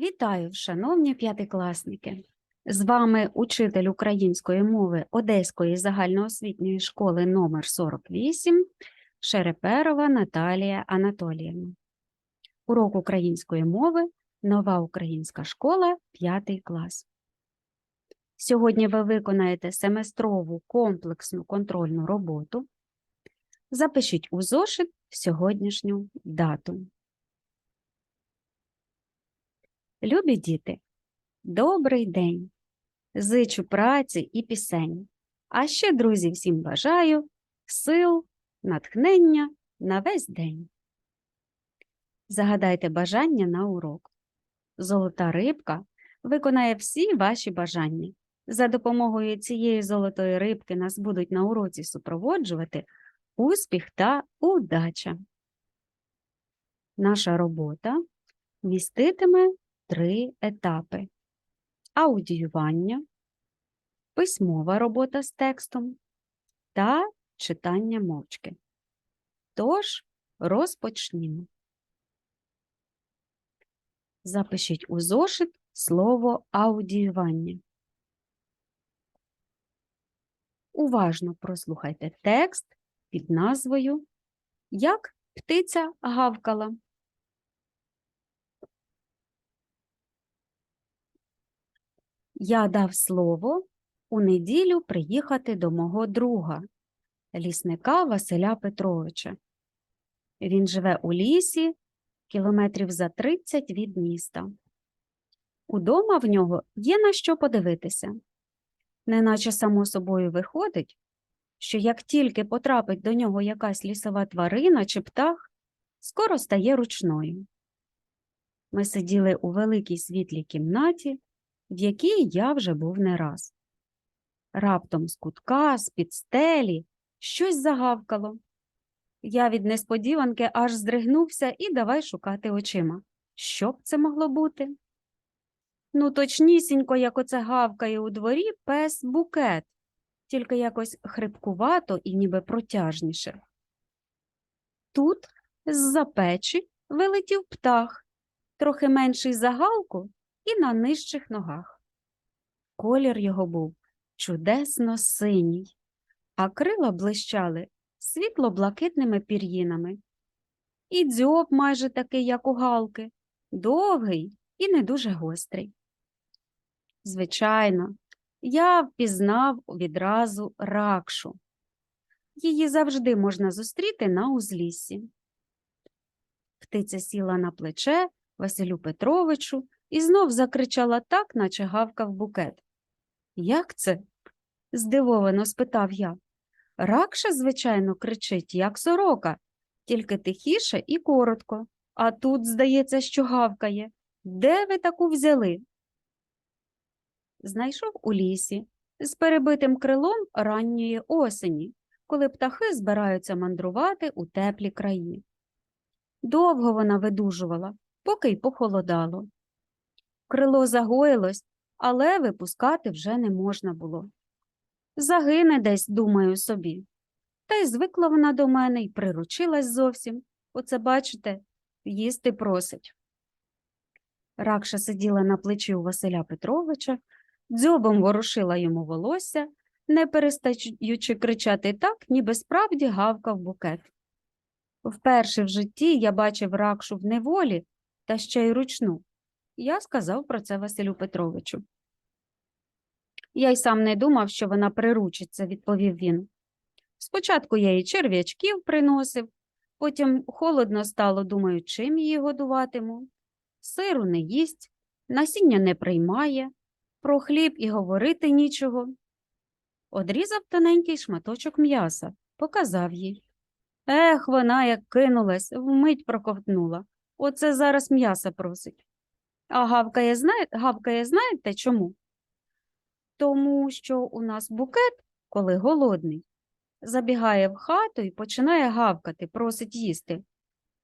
Вітаю, шановні п'ятикласники! З вами учитель української мови Одеської загальноосвітньої школи номер 48 Шереперова Наталія Анатоліївна. Урок української мови Нова українська школа 5 клас. Сьогодні ви виконаєте семестрову комплексну контрольну роботу. Запишіть у зошит сьогоднішню дату. Любі діти, добрий день! Зичу праці і пісень. А ще, друзі, всім бажаю сил, натхнення на весь день. Загадайте бажання на урок. Золота рибка виконає всі ваші бажання. За допомогою цієї золотої рибки нас будуть на уроці супроводжувати успіх та удача. Наша робота міститиме три етапи: аудіювання, письмова робота з текстом та читання мовчки. Тож розпочнімо. Запишіть у зошит слово аудіювання. Уважно прослухайте текст під назвою Як птиця гавкала. Я дав слово у неділю приїхати до мого друга, лісника Василя Петровича. Він живе у лісі кілометрів за 30 від міста. Удома в нього є на що подивитися. Неначе само собою виходить, що як тільки потрапить до нього якась лісова тварина чи птах, скоро стає ручною. Ми сиділи у великій світлій кімнаті, в якій я вже був не раз. Раптом з кутка, з під стелі, щось загавкало. Я від несподіванки аж здригнувся і давай шукати очима. Що б це могло бути? Ну, точнісінько, як оце гавкає у дворі пес букет, тільки якось хрипкувато і ніби протяжніше. Тут з-за печі вилетів птах, трохи менший за галку і на нижчих ногах. Колір його був чудесно синій, а крила блищали світло-блакитними пір'їнами. І дзьоб майже такий, як у галки, довгий і не дуже гострий. Звичайно, я впізнав відразу ракшу. Її завжди можна зустріти на узліссі. Птиця сіла на плече Василю Петровичу і знов закричала так, наче гавкав букет. Як це? здивовано спитав я. Ракша, звичайно, кричить, як сорока, тільки тихіше і коротко. А тут, здається, що гавкає. Де ви таку взяли? Знайшов у лісі з перебитим крилом ранньої осені, коли птахи збираються мандрувати у теплі краї. Довго вона видужувала, поки й похолодало. Крило загоїлось, але випускати вже не можна було. Загине десь, думаю собі. Та й звикла вона до мене і приручилась зовсім. Оце, бачите, їсти просить. Ракша сиділа на плечі у Василя Петровича, дзьобом ворушила йому волосся, не перестаючи кричати так, ніби справді гавкав букет. Вперше в житті я бачив ракшу в неволі та ще й ручну. Я сказав про це Василю Петровичу. Я й сам не думав, що вона приручиться, відповів він. Спочатку я їй черв'ячків приносив, потім холодно стало, думаю, чим її годуватиму. Сиру не їсть, насіння не приймає, про хліб і говорити нічого. Одрізав тоненький шматочок м'яса, показав їй. Ех, вона як кинулась, вмить проковтнула. Оце зараз м'яса просить. А гавкає, знає, гавкає, знаєте чому? Тому що у нас букет, коли голодний, забігає в хату і починає гавкати, просить їсти.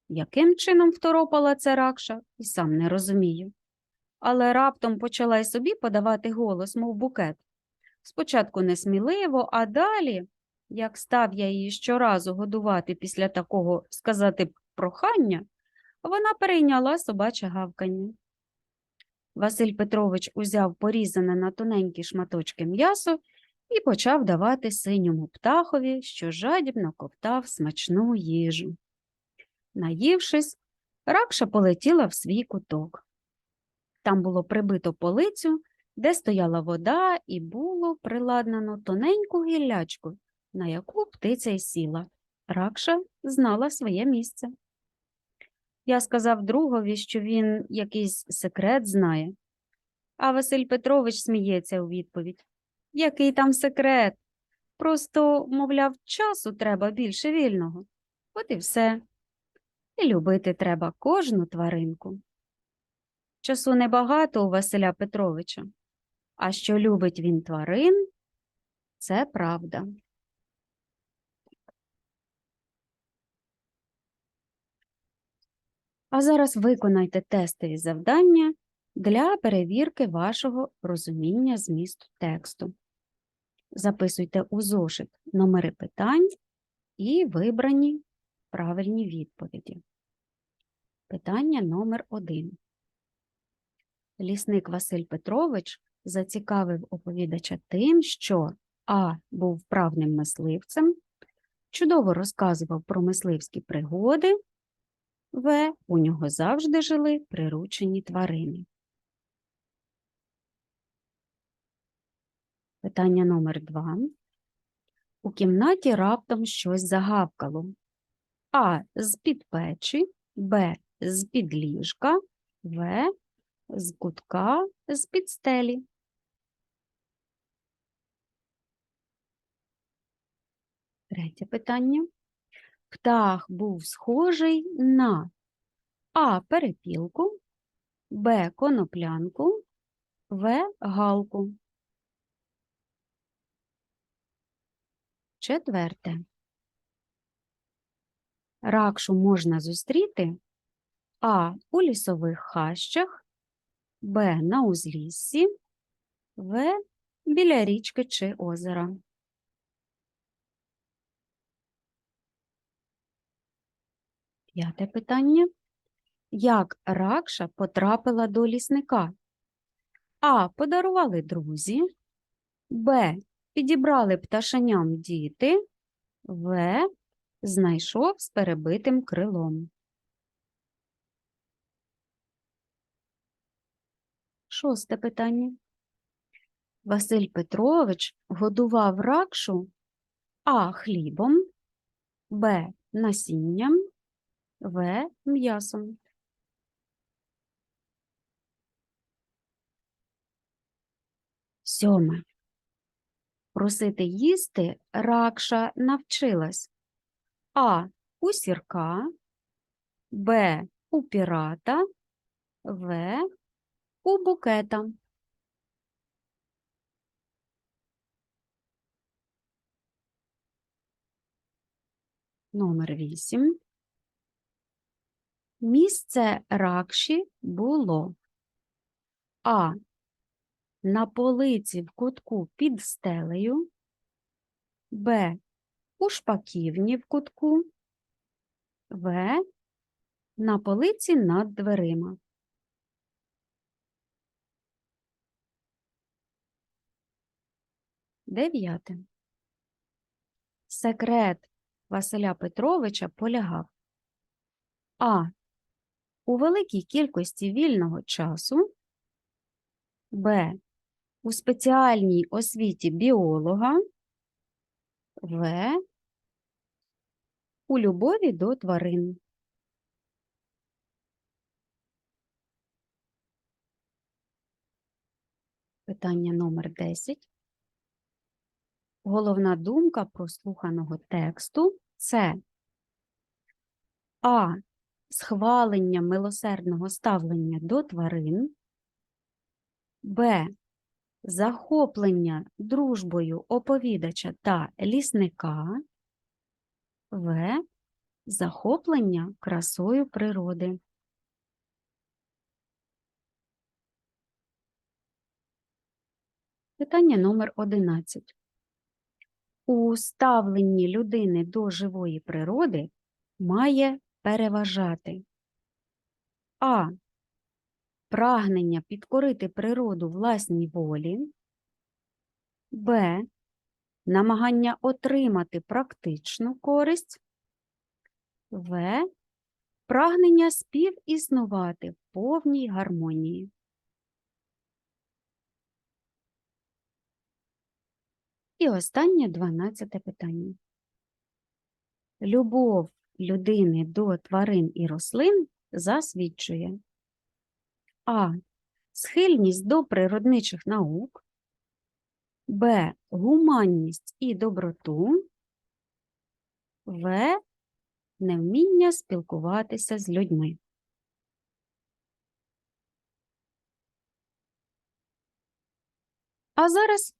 Яким чином второпала це ракша, і сам не розумію. Але раптом почала й собі подавати голос, мов букет. Спочатку несміливо, а далі, як став я її щоразу годувати після такого, сказати, прохання, вона перейняла собаче гавкання. Василь Петрович узяв порізане на тоненькі шматочки м'ясо і почав давати синьому птахові, що жадібно ковтав смачну їжу. Наївшись, ракша полетіла в свій куток. Там було прибито полицю, де стояла вода, і було приладнано тоненьку гіллячку, на яку птиця й сіла. Ракша знала своє місце. Я сказав другові, що він якийсь секрет знає. А Василь Петрович сміється у відповідь. Який там секрет? Просто, мовляв, часу треба більше вільного. От і все. І любити треба кожну тваринку. Часу небагато у Василя Петровича, а що любить він тварин, це правда. А зараз виконайте тестові завдання для перевірки вашого розуміння змісту тексту. Записуйте у зошит номери питань і вибрані правильні відповіді. Питання номер 1 Лісник Василь Петрович зацікавив оповідача тим, що А. Був вправним мисливцем, чудово розказував про мисливські пригоди, В. У нього завжди жили приручені тварини. Питання номер 2 У кімнаті раптом щось загавкало. А. З-під печі, Б. З-під ліжка, В. З кутка, з-під стелі. Третє питання. Птах був схожий на А. Перепілку, Б. Коноплянку, В. Галку. Четверте. Ракшу можна зустріти А. У лісових хащах, Б. На узліссі, В. Біля річки чи озера. П'яте питання. Як ракша потрапила до лісника? А. Подарували друзі, Б. Підібрали пташеням діти, В. Знайшов з перебитим крилом. Шосте питання. Василь Петрович годував ракшу А. Хлібом, Б. Насінням, В. М'ясом. Сьоме. Просити їсти ракша навчилась А. У сірка, Б. У пірата, В. У букета. Номер 8. Місце ракші було А. На полиці в кутку під стелею, Б. У шпаківні в кутку, В. На полиці над дверима. Дев'яте. Секрет Василя Петровича полягав А. У великій кількості вільного часу, Б. У спеціальній освіті біолога, В. У любові до тварин. Питання номер 10. Головна думка прослуханого тексту це А. Схвалення милосердного ставлення до тварин, Б. Захоплення дружбою оповідача та лісника, В. Захоплення красою природи. Питання номер 11. У ставленні людини до живої природи має переважати А. прагнення підкорити природу власній волі, Б. Намагання отримати практичну користь, В. Прагнення співіснувати в повній гармонії. І останнє дванадцяте питання. Любов людини до тварин і рослин засвідчує А. Схильність до природничих наук, Б. Гуманність і доброту, В. Невміння спілкуватися з людьми. А зараз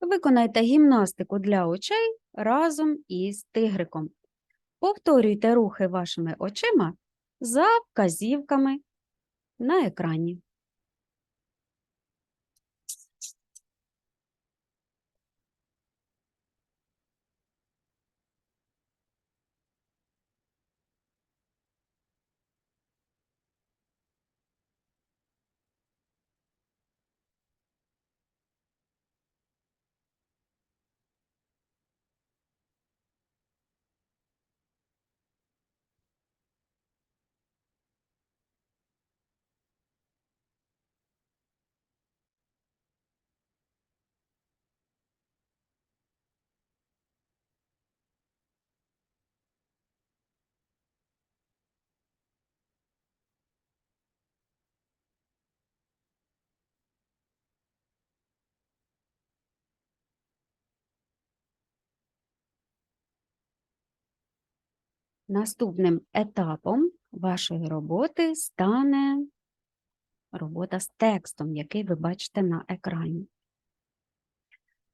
виконайте гімнастику для очей разом із тигриком. Повторюйте рухи вашими очима за вказівками на екрані. Наступним етапом вашої роботи стане робота з текстом, який ви бачите на екрані.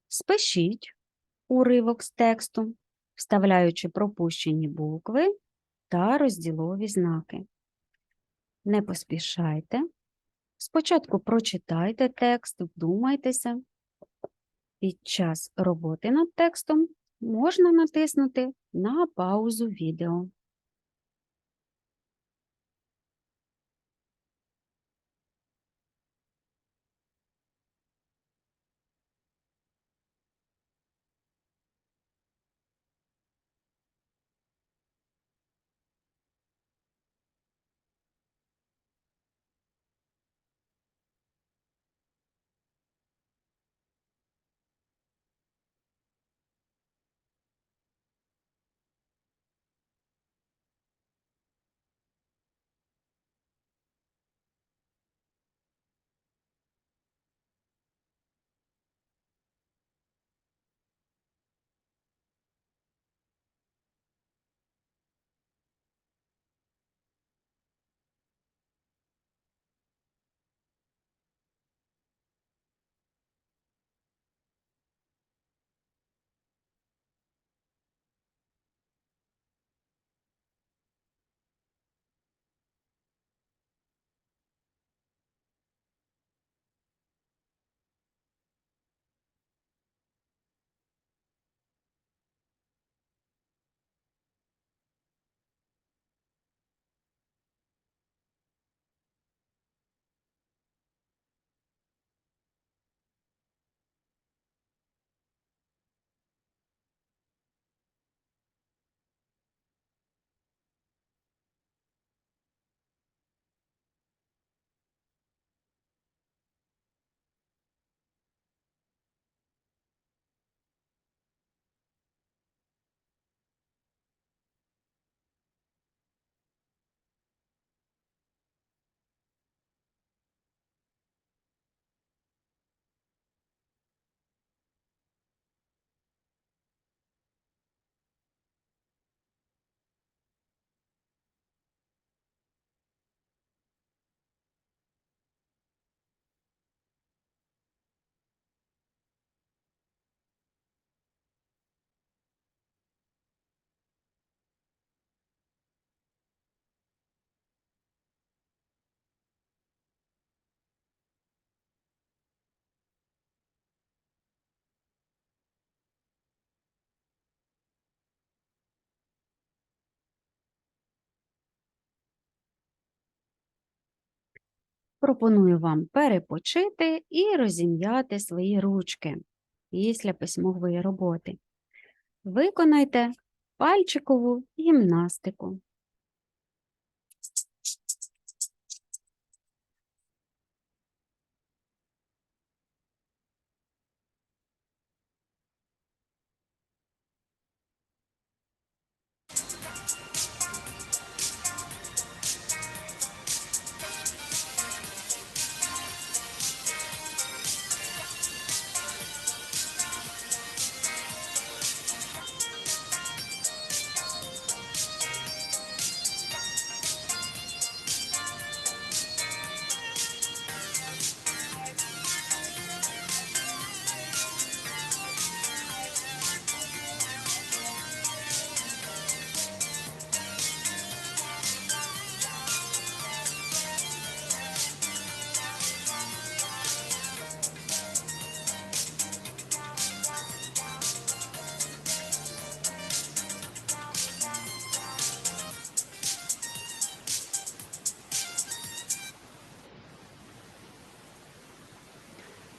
Спишіть уривок з тексту, вставляючи пропущені букви та розділові знаки. Не поспішайте. Спочатку прочитайте текст, вдумайтеся. Під час роботи над текстом можна натиснути на паузу відео. Пропоную вам перепочити і розім'яти свої ручки після письмової роботи. Виконайте пальчикову гімнастику.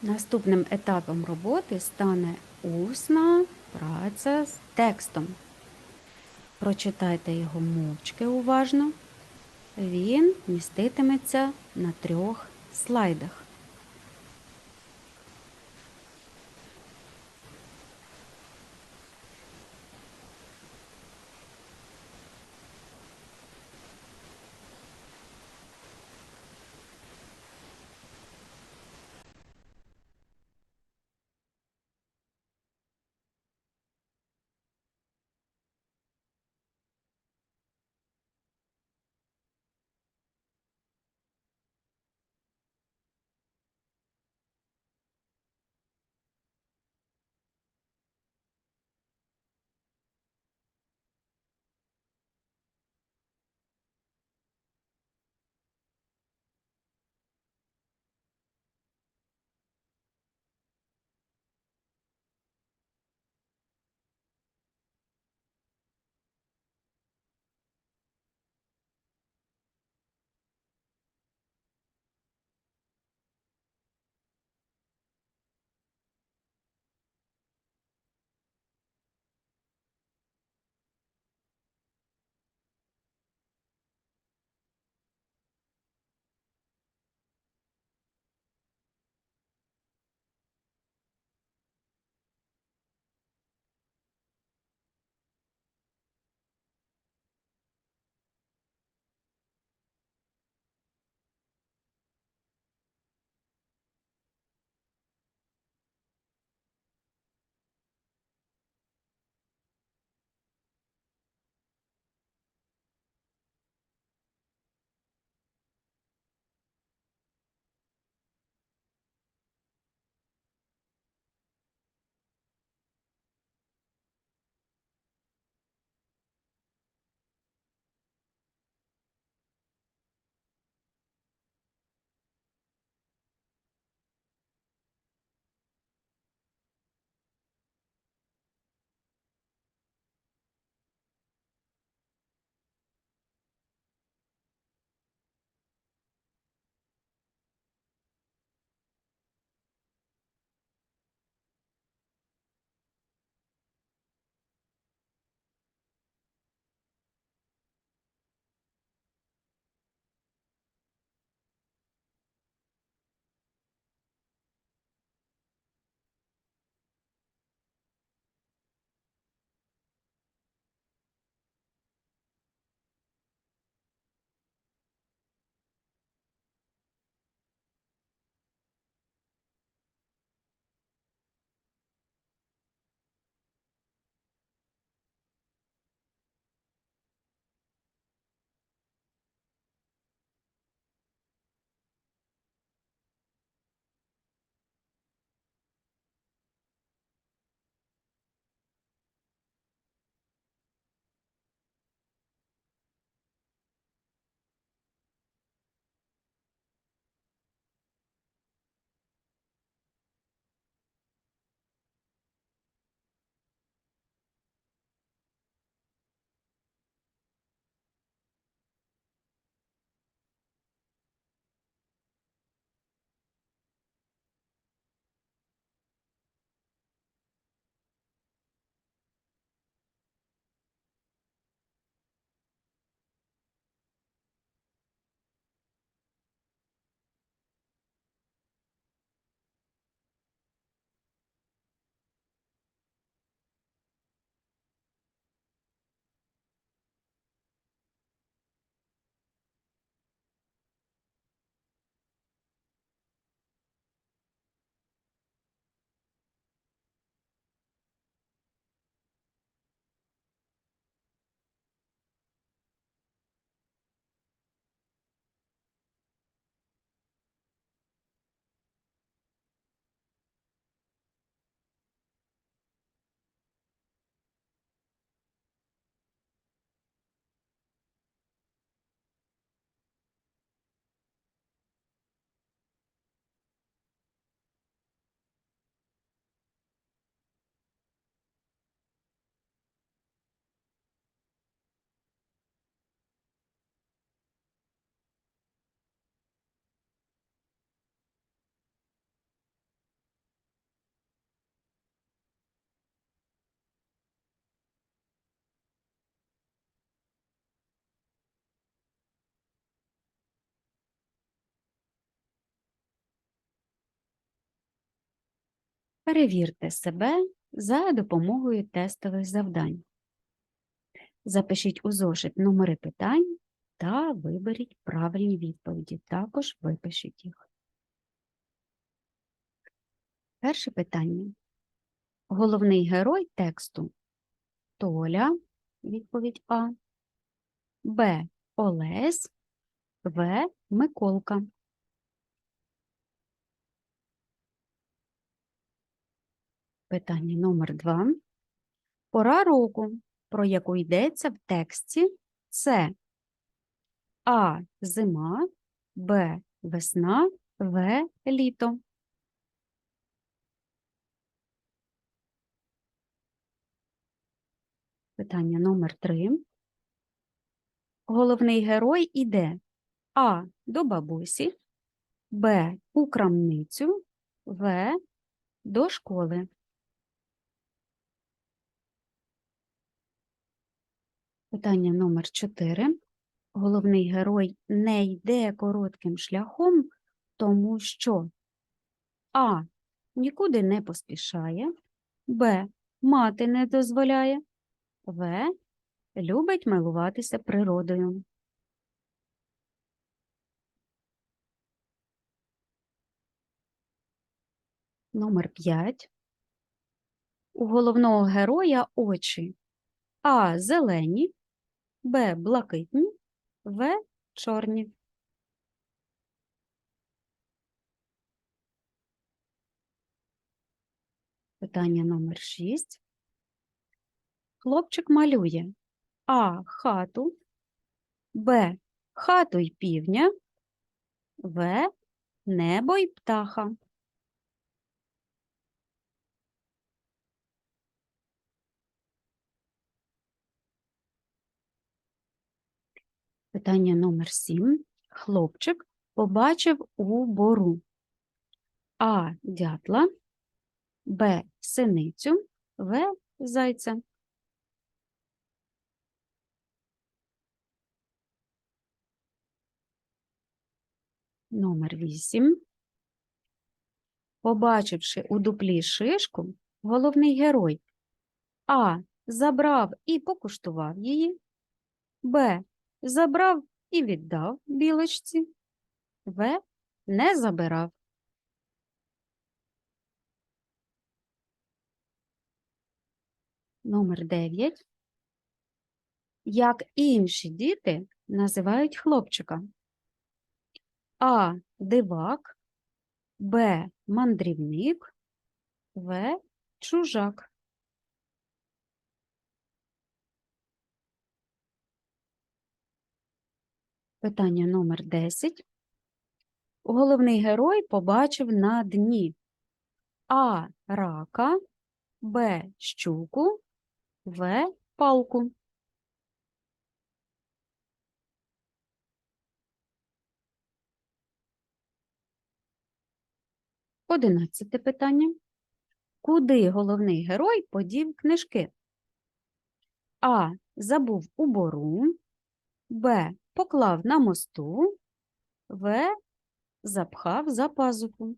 Наступним етапом роботи стане усна праця з текстом. Прочитайте його мовчки уважно. Він міститиметься на трьох слайдах. Перевірте себе за допомогою тестових завдань. Запишіть у зошит номери питань та виберіть правильні відповіді. Також випишіть їх. Перше питання. Головний герой тексту Толя, відповідь А, Б. Олесь, В. Миколка. Питання номер два. Пора року, про яку йдеться в тексті, це А. Зима, Б. Весна, В. Літо. Питання номер три. Головний герой іде А. До бабусі, Б. У крамницю, В. До школи. Питання номер 4. Головний герой не йде коротким шляхом, тому що А. Нікуди не поспішає, Б. Мати не дозволяє, В. Любить милуватися природою. Номер 5. У головного героя очі А. Зелені, Б. Блакитні, В. Чорні. Питання номер 6. Хлопчик малює А. Хату, Б. Хату й півня, В. Небо й птаха. Питання номер 7. Хлопчик побачив у бору А. Дятла, Б. Синицю, В. Зайця. Номер 8. Побачивши у дуплі шишку, головний герой А. Забрав і покуштував її, Б. Забрав і віддав білочці, В. Не забирав. Номер 9. Як інші діти називають хлопчика? А. Дивак, Б. Мандрівник, В. Чужак. Питання номер 10. Головний герой побачив на дні А. Рака, Б. Щуку, В. Палку. Одинадцяте питання. Куди головний герой подів книжки? А. Забув у бору, Б. Поклав на мосту, В. Запхав за пазуху.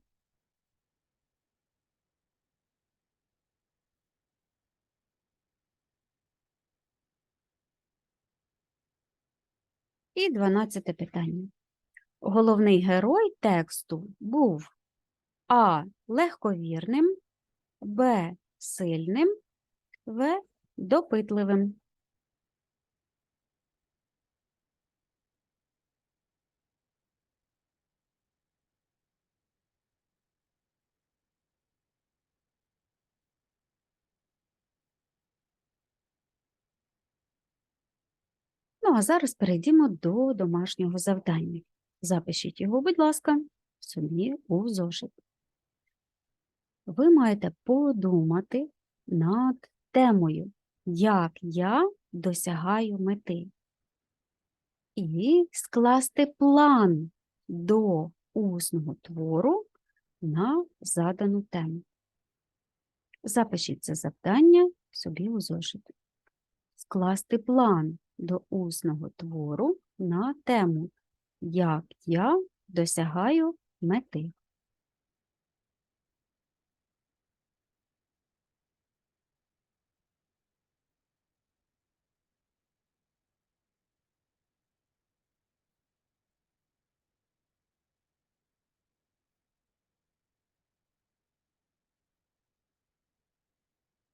І дванадцяте питання. Головний герой тексту був А. Легковірним, Б. Сильним, В. Допитливим. А зараз перейдімо до домашнього завдання. Запишіть його, будь ласка, собі у зошит. Ви маєте подумати над темою, як я досягаю мети. І скласти план до усного твору на задану тему. Запишіть це завдання собі у зошит. Скласти план до усного твору на тему, як я досягаю мети.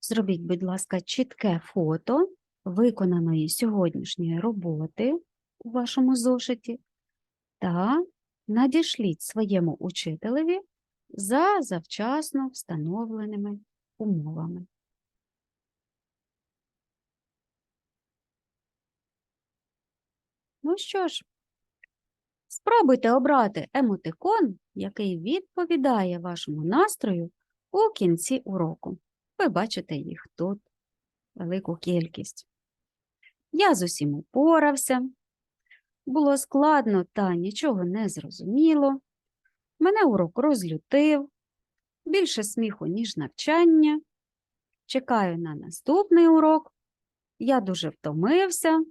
Зробіть, будь ласка, чітке фото виконаної сьогоднішньої роботи у вашому зошиті та надішліть своєму учителеві за завчасно встановленими умовами. Ну що ж, спробуйте обрати емотикон, який відповідає вашому настрою у кінці уроку. Ви бачите їх тут, велику кількість. Я з усім упорався. Було складно та нічого не зрозуміло. Мене урок розлютив. Більше сміху, ніж навчання. Чекаю на наступний урок. Я дуже втомився.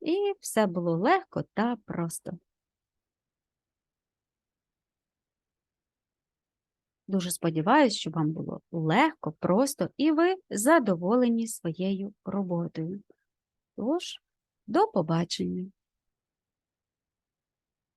І все було легко та просто. Дуже сподіваюся, що вам було легко, просто і ви задоволені своєю роботою. Тож, до побачення!